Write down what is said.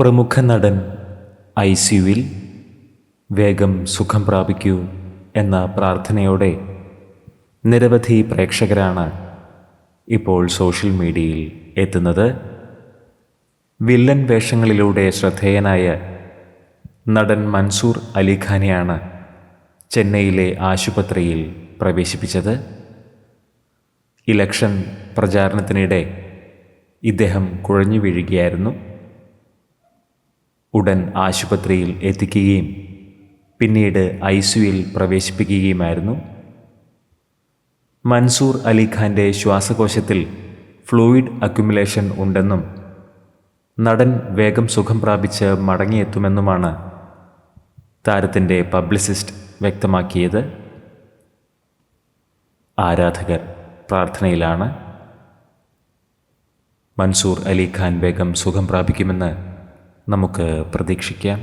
പ്രമുഖ നടൻ ഐ സിയുവിൽ വേഗം സുഖം പ്രാപിക്കൂ എന്ന പ്രാർത്ഥനയോടെ നിരവധി പ്രേക്ഷകരാണ് ഇപ്പോൾ സോഷ്യൽ മീഡിയയിൽ എത്തുന്നത്. വില്ലൻ വേഷങ്ങളിലൂടെ ശ്രദ്ധേയനായ നടൻ മൻസൂർ അലിഖാനെയാണ് ചെന്നൈയിലെ ആശുപത്രിയിൽ പ്രവേശിപ്പിച്ചത്. ഇലക്ഷൻ പ്രചാരണത്തിനിടെ ഇദ്ദേഹം കുഴഞ്ഞു വീഴുകയായിരുന്നു. ഉടൻ ആശുപത്രിയിൽ എത്തിക്കുകയും പിന്നീട് ഐ സിയുയിൽ പ്രവേശിപ്പിക്കുകയുമായിരുന്നു. മൻസൂർ അലിഖാന്റെ ശ്വാസകോശത്തിൽ ഫ്ലൂയിഡ് അക്യുമുലേഷൻ ഉണ്ടെന്നും നടൻ വേഗം സുഖം പ്രാപിച്ച് മടങ്ങിയെത്തുമെന്നുമാണ് താരത്തിന്റെ പബ്ലിസിസ്റ്റ് വ്യക്തമാക്കിയത്. ആരാധകർ പ്രാർത്ഥനയിലാണ്. മൻസൂർ അലിഖാൻ വേഗം സുഖം പ്രാപിക്കുമെന്ന് നമുക്ക് പ്രതീക്ഷിക്കാം.